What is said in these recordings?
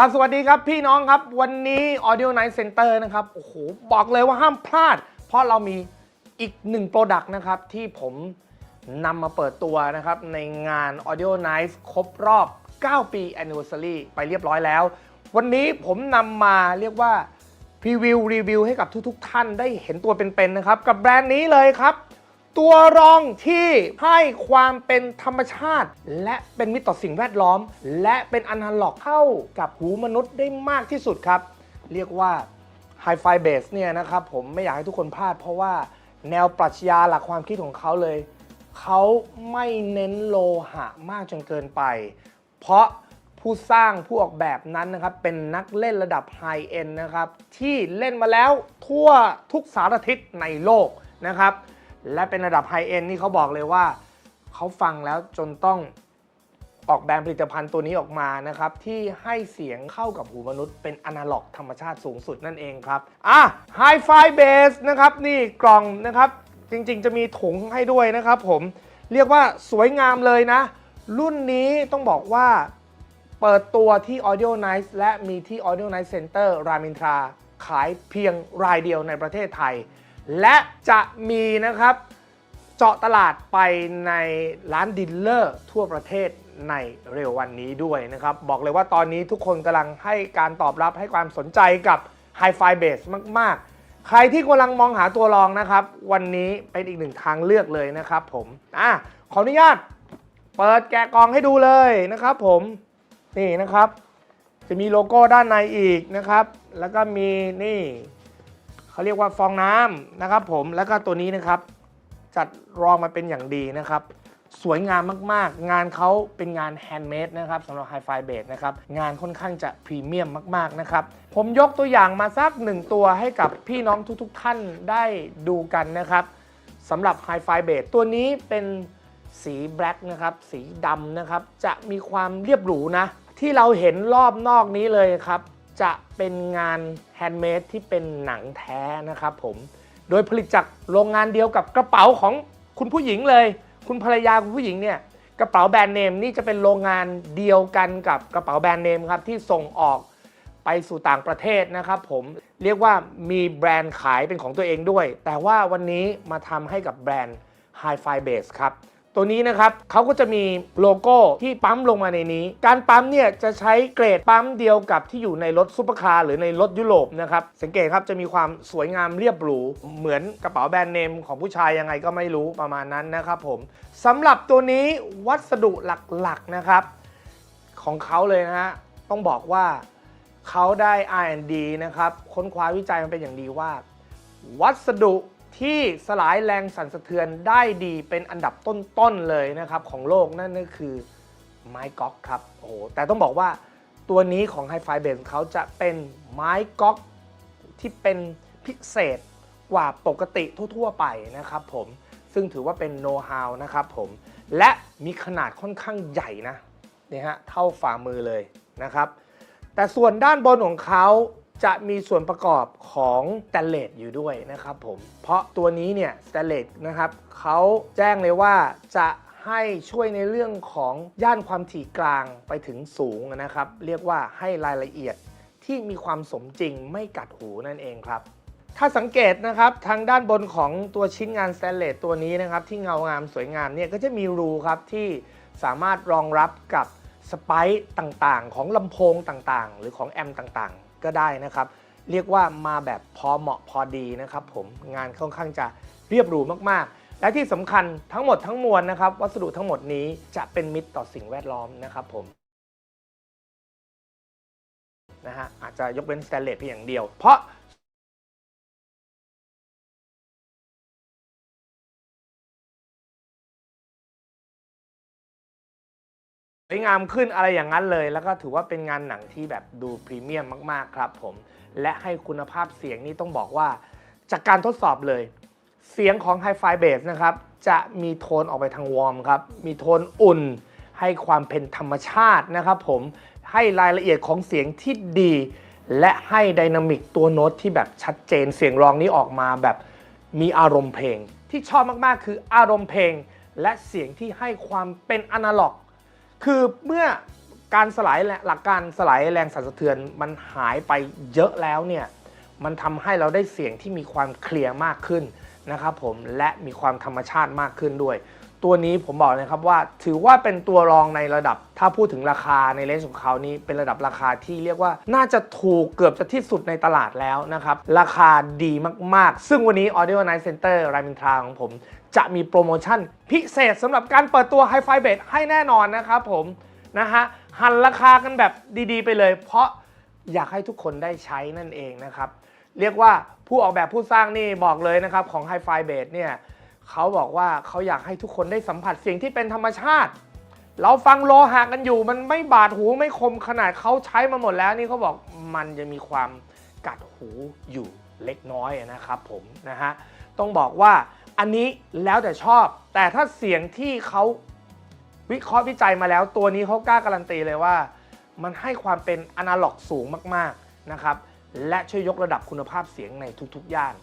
กราบสวัสดีครับพี่น้องครับวันนี้ Audio Night Center นะครับโอ้โหบอกเลยว่าห้ามพลาด เพราะเรามีอีกหนึ่งโปรดักต์นะครับ ที่ผมนำมาเปิดตัวนะครับ ในงาน Audio Night ครบรอบ 9 ปี Anniversary ไปเรียบร้อยแล้ว วันนี้ผมนำมาเรียกว่าพรีวิวรีวิวให้กับทุกๆ ท่านได้เห็นตัวเป็นๆนะครับ กับแบรนด์นี้เลยครับ ตัวรองที่ให้ความเป็นธรรมชาติ และเป็นมิตรต่อสิ่งแวดล้อม และเป็นอนาล็อกเข้ากับหูมนุษย์ได้มากที่สุดครับ เรียกว่า Hi-Fi Base เนี่ยนะครับผมไม่อยากให้ทุกคนพลาด เพราะว่าแนวปรัชญาหลักความคิดของเขาเลย เขาไม่เน้นโลหะมากจนเกินไป เพราะผู้สร้างผู้ออกแบบนั้นนะครับ เป็นนักเล่นระดับไฮเอ็นนะครับ ที่เล่นมาแล้วทั่วทุกสารทิศในโลกนะครับ และเป็นระดับไฮเอ็นนี่เขาบอกเลยว่าเขาฟังแล้วจนต้องออกแบบผลิตภัณฑ์ตัวนี้ออกมานะครับ ที่ให้เสียงเข้ากับหูมนุษย์เป็นอนาล็อกธรรมชาติสูงสุดนั่นเองครับ อะ Hi-Fi Base นะครับ นี่กล่องนะครับ จริงๆ จะมีถุงให้ด้วยนะครับผมเรียกว่าสวยงามเลยนะ รุ่นนี้ต้องบอกว่าเปิดตัวที่ Audio Night และมีที่ Audio Night Center รามอินทราขายเพียงรายเดียวในประเทศไทย และจะมีนะครับเจาะตลาดไปในร้านดิลเลอร์ทั่วประเทศในเร็ววันนี้ด้วยนะครับ บอกเลยว่าตอนนี้ทุกคนกำลังให้การตอบรับให้ความสนใจกับ Hi-Fi Base มาก ๆ ใครที่กำลังมองหาตัวรองนะครับ วันนี้เป็นอีกหนึ่งทางเลือกเลยนะครับผมอะขออนุญาตเปิดแกะกล่องให้ดูเลยนะครับผมนี่นะครับ จะมีโลโก้ด้านในอีกนะครับ แล้วก็มีนี่ เขาเรียกว่าฟองน้ำนะครับ ผมแล้วก็ตัวนี้นะครับ จัดรองมาเป็นอย่างดีนะครับ สวยงามมากๆ งานเขาเป็นงานแฮนด์เมดนะครับสำหรับ Hi-Fi b a s e นะครับ งานค่อนข้างจะพรีเมียมมากๆนะครับ ผมยกตัวอย่างมาสักหนึ่งตัวให้กับพี่น้องทุกๆ ท่านได้ดูกันนะครับสำหรับ Hi-Fi b a s e ตัวนี้เป็นสีแบล็กนะครับ สีดำนะครับ จะมีความเรียบหรูนะ ที่เราเห็นรอบนอกนี้เลยครับ จะเป็นงานแฮนด์เมดที่เป็นหนังแท้นะครับผม โดยผลิตจากโรงงานเดียวกับกระเป๋าของคุณผู้หญิงเลย คุณภรรยาคุณผู้หญิงเนี่ยกระเป๋าแบรนด์เนมนี่จะเป็นโรงงานเดียวกันกับกระเป๋าแบรนด์เนมครับที่ส่งออกไปสู่ต่างประเทศนะครับผมเรียกว่ามีแบรนด์ขายเป็นของตัวเองด้วย แต่ว่าวันนี้มาทำให้กับแบรนด์ Hi-Fi Base ครับ ตัวนี้นะครับเขาก็จะมีโลโก้ที่ปั๊มลงมาในนี้ การปั๊มเนี่ยจะใช้เกรดปั๊มเดียวกับที่อยู่ในรถซุปเปอร์คาร์หรือในรถยุโรปนะครับสังเกตครับจะมีความสวยงามเรียบหรูเหมือนกระเป๋าแบรนด์เนมของผู้ชายยังไงก็ไม่รู้ประมาณนั้นนะครับผมสำหรับตัวนี้วัสดุหลักๆนะครับ ของเขาเลยนะฮะต้องบอกว่าเขาได้ R&D นะครับค้นคว้าวิจัยมันเป็นอย่างดีว่า วัสดุ ที่สลายแรงสั่นสะเทือนได้ดีเป็นอันดับต้นๆเลยนะครับของโลกนั่นก็คือไม้ก๊อกครับโอ้โหแต่ต้องบอกว่าตัวนี้ของ Hi-Fi Base เขาจะเป็นไม้ก๊อกที่เป็นพิเศษกว่าปกติทั่วๆไปนะครับผมซึ่งถือว่าเป็นโน้ตฮาวนะครับผมและมีขนาดค่อนข้างใหญ่นะนี่ฮะเท่าฝ่ามือเลยนะครับ แต่ส่วนด้านบนของเขา จะมีส่วนประกอบของสแตนเลสอยู่ด้วยนะครับผมเพราะตัวนี้เนี่ยสแตนเลสนะครับเขาแจ้งเลยว่าจะให้ช่วยในเรื่องของย่านความถี่กลางไปถึงสูงนะครับ เรียกว่าให้รายละเอียดที่มีความสมจริงไม่กัดหูนั่นเองครับ ถ้าสังเกตนะครับทางด้านบนของตัวชิ้นงานสแตนเลสตัวนี้นะครับ ที่เงางามสวยงามเนี่ยก็จะมีรูครับที่สามารถรองรับกับสไปซ์ต่างๆ ของลำโพงต่างๆ หรือของแอมป์ต่างๆ ก็ได้นะครับ เรียกว่ามาแบบพอเหมาะพอดีนะครับผมงานค่อนข้างจะเรียบหรูมากๆ และที่สำคัญทั้งหมดทั้งมวลนะครับ วัสดุทั้งหมดนี้จะเป็นมิตรต่อสิ่งแวดล้อมนะครับผมนะฮะอาจจะยกเว้นสแตนเลสเพียงอย่างเดียว เพราะ วยงามขึ้นอะไรอย่างนั้นเลย แล้วก็ถือว่าเป็นงานหนังที่แบบดูพรีเมียมมาก ๆ ครับผม และให้คุณภาพเสียงนี่ต้องบอกว่า จากการทดสอบเลย เสียงของ Hi-Fi Bass นะครับ จะมีโทนออกไปทางวอร์มครับ มีโทนอุ่น ให้ความเป็นธรรมชาตินะครับผมให้รายละเอียดของเสียงที่ดี และให้ไดนามิกตัวโน้ตที่แบบชัดเจนเสียงร้องนี้ออกมาแบบมีอารมณ์เพลง ที่ชอบมากๆ คืออารมณ์เพลง และเสียงที่ให้ความเป็นอนาล็อก คือเมื่อการสลายหลักการสลายแรงสั่นสะเทือนมันหายไปเยอะแล้วเนี่ยมันทำให้เราได้เสียงที่มีความเคลียร์มากขึ้นนะครับผมและมีความธรรมชาติมากขึ้นด้วย ตัวนี้ผมบอกเลยครับว่าถือว่าเป็นตัวรองในระดับ ถ้าพูดถึงราคาในเลนส์ของเขานี้เป็นระดับราคาที่เรียกว่าน่าจะถูกเกือบจะที่สุดในตลาดแล้วนะครับ ราคาดีมากๆ ซึ่งวันนี้ Audio Night Center รายมินทราของผม จะมีโปรโมชั่นพิเศษสำหรับการเปิดตัว Hi-Fi b a s ให้แน่นอนนะครับผมนะฮะหันราคากันแบบดีๆ ไปเลย เพราะอยากให้ทุกคนได้ใช้นั่นเองนะครับ เรียกว่าผู้ออกแบบผู้สร้างนี่บอกเลยนะครับของ Hi-Fi b a s เนี่ยเขาบอกว่าเขาอยากให้ทุกคนได้สัมผัสเสียงที่เป็นธรรมชาติ เราฟังโลหะกันอยู่มันไม่บาดหูไม่คมขนาดเขาใช้มาหมดแล้วนี่เขาบอกมันจะมีความกัดหูอยู่เล็กน้อยนะครับผมนะฮะต้องบอกว่า อันนี้แล้วแต่ชอบ แต่ถ้าเสียงที่เขาวิเคราะห์วิจัยมาแล้ว ตัวนี้เขากล้าการันตีเลยว่า มันให้ความเป็นอนาล็อกสูงมากๆนะครับ และช่วยยกระดับคุณภาพเสียงในทุกๆย่าน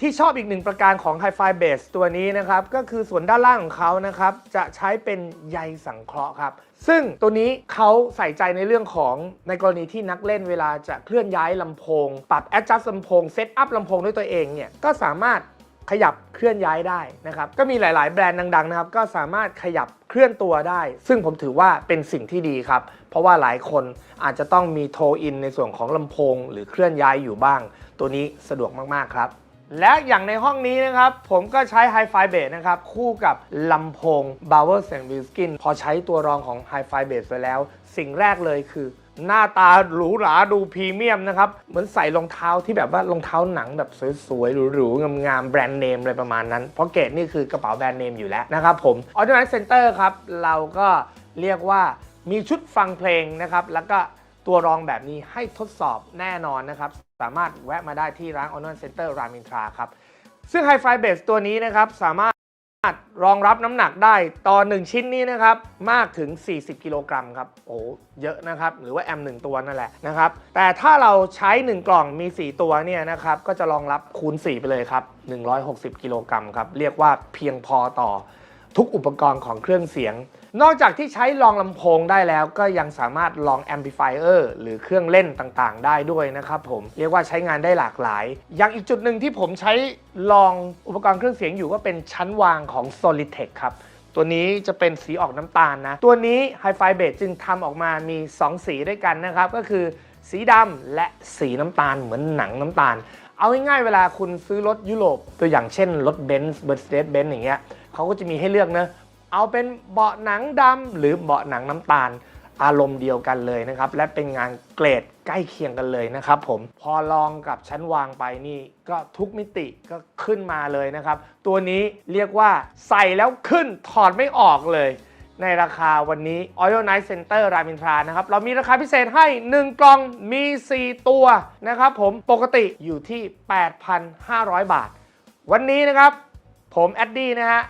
ที่ชอบอีกหนึ่งประการของ Hi-Fi Base ตัวนี้นะครับ ก็คือส่วนด้านล่างของเขานะครับ จะใช้เป็นใยสังเคราะห์ครับ ซึ่งตัวนี้เขาใส่ใจในเรื่องของในกรณีที่นักเล่นเวลาจะเคลื่อนย้ายลำโพง ปรับ adjust ลำโพง set up ลำโพงด้วยตัวเองเนี่ย ก็สามารถ ขยับเคลื่อนย้ายได้นะครับ ก็มีหลาย ๆ แบรนด์ดัง ๆ นะครับ ก็สามารถขยับเคลื่อนตัวได้ ซึ่งผมถือว่าเป็นสิ่งที่ดีครับ เพราะว่าหลายคนอาจจะต้องมีโทอินในส่วนของลำโพง หรือเคลื่อนย้ายอยู่บ้าง ตัวนี้สะดวกมาก ๆ ครับ และอย่างในห้องนี้นะครับ ผมก็ใช้ Hi-Fi b a s นะครับ คู่กับลำโพง b o w e r s and Wilkin พอใช้ตัวรองของ Hi-Fi b a s ไปแล้ว สิ่งแรกเลยคือ หน้าตาหรูหราดูพรีเมียมนะครับ เหมือนใส่รองเท้าที่แบบว่ารองเท้าหนังแบบสวยๆหรูๆงามๆแบรนด์เนมอะไรประมาณนั้น เพราะเกรดนี่คือกระเป๋าแบรนด์เนมอยู่แล้วนะครับผม Audio Night Center ครับ เราก็เรียกว่ามีชุดฟังเพลงนะครับ แล้วก็ตัวรองแบบนี้ให้ทดสอบแน่นอนนะครับ สามารถแวะมาได้ที่ร้าน Audio Night Center รามินทราครับซึ่ง Hi-Fi Base ตัวนี้นะครับสามารถ รองรับน้ำหนักได้ต่อ 1 ชิ้นนี้นะครับมากถึง 40 กิโลกรัมครับโอ้เยอะนะครับหรือว่าแอม1ตัวนั่นแหละนะครับแต่ถ้าเราใช้ 1 กล่องมี 4 ตัวเนี่ยนะครับก็จะรองรับคูณ 4 ไปเลยครับ 160 กิโลกรัมครับเรียกว่าเพียงพอต่อ ทุกอุปกรณ์ของเครื่องเสียง นอกจากที่ใช้รองลำโพงได้แล้วก็ยังสามารถรองแอมพลิฟายเออร์หรือเครื่องเล่นต่างๆ ได้ด้วยนะครับผมเรียกว่าใช้งานได้หลากหลาย อย่างอีกจุดหนึ่งที่ผมใช้ลองอุปกรณ์เครื่องเสียงอยู่ก็เป็นชั้นวางของ Solitech ครับตัวนี้จะเป็นสีออกน้ำตาลนะ ตัวนี้ Hi-Fi b a s จึงทำออกมามี 2 สีด้วยกันนะครับ ก็คือสีดำและสีน้ำตาลเหมือนหนังน้ำตาล เอาง่ายๆเวลาคุณซื้อรถยุโรปตัวอย่างเช่นรถเบนซ์เบอร์สเต b e n z อย่างเงี้ย เขาก็จะมีให้เลือกนะ เอาเป็นเบาะหนังดำหรือเบาะหนังน้ำตาล อารมณ์เดียวกันเลยนะครับ และเป็นงานเกรดใกล้เคียงกันเลยนะครับผมพอลองกับชั้นวางไปนี่ก็ทุกมิติก็ขึ้นมาเลยนะครับ ตัวนี้เรียกว่าใส่แล้วขึ้นถอดไม่ออกเลยในราคาวันนี้ Oil Night Center รามินทรานะครับ เรามีราคาพิเศษให้ 1 กล่องมี 4 ตัวนะครับผมปกติอยู่ที่ 8,500 บาท วันนี้นะครับ ผมแอดดี้นะฮะ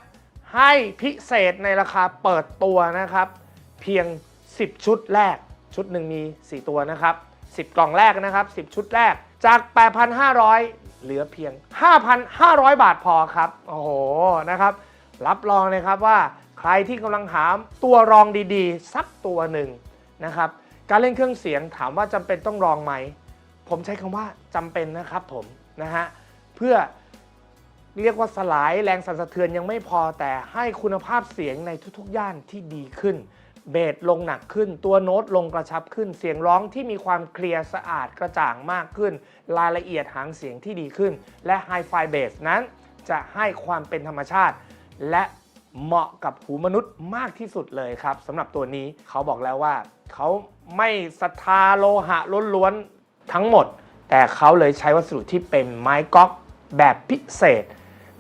ให้พิเศษในราคาเปิดตัวนะครับ เพียง 10 ชุดแรก ชุดหนึ่งมี 4 ตัวนะครับ 10 กล่องแรกนะครับ 10 ชุดแรก จาก 8,500 เหลือเพียง 5,500 บาทพอครับ โอ้โห นะครับ รับรองเลยครับว่าใครที่กำลังหาตัวรองดีๆ สักตัวหนึ่งนะครับ การเล่นเครื่องเสียงถามว่าจำเป็นต้องรองไหม ผมใช้คำว่าจำเป็นนะครับผมนะฮะ เพื่อ เรียกว่าสลายแรงสั่นสะเทือนยังไม่พอแต่ให้คุณภาพเสียงในทุกๆ ย่านที่ดีขึ้น เบสลงหนักขึ้น ตัวโน้ตลงกระชับขึ้น เสียงร้องที่มีความเคลียร์สะอาดกระจ่างมากขึ้น รายละเอียดหางเสียงที่ดีขึ้น และ Hi-Fi Bass นั้น จะให้ความเป็นธรรมชาติ และเหมาะกับหูมนุษย์มากที่สุดเลยครับสำหรับตัวนี้เขาบอกแล้วว่า เขาไม่ศรัทธาโลหะล้วนๆทั้งหมด แต่เขาเลยใช้วัสดุที่เป็นไม้ก๊อกแบบพิเศษ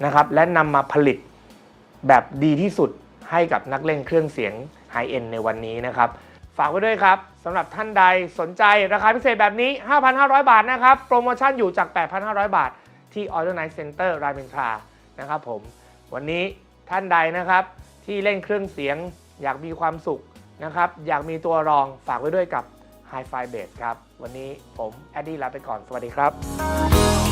นะครับและนำมาผลิตแบบดีที่สุดให้กับนักเล่นเครื่องเสียงไฮเอ็นในวันนี้นะครับ ฝากไว้ด้วยครับสำหรับท่านใดสนใจราคาพิเศษแบบนี้ 5,500 บาทนะครับ โปรโมชั่นอยู่จาก 8,500 บาท ที่ Audio Night Center รามอินทรานะครับผม วันนี้ท่านใดนะครับที่เล่นเครื่องเสียงอยากมีความสุขนะครับ อยากมีตัวรองฝากไว้ด้วยกับ Hi-Fi Bass ครับ วันนี้ผมแอดดี้ลาไปก่อน สวัสดีครับ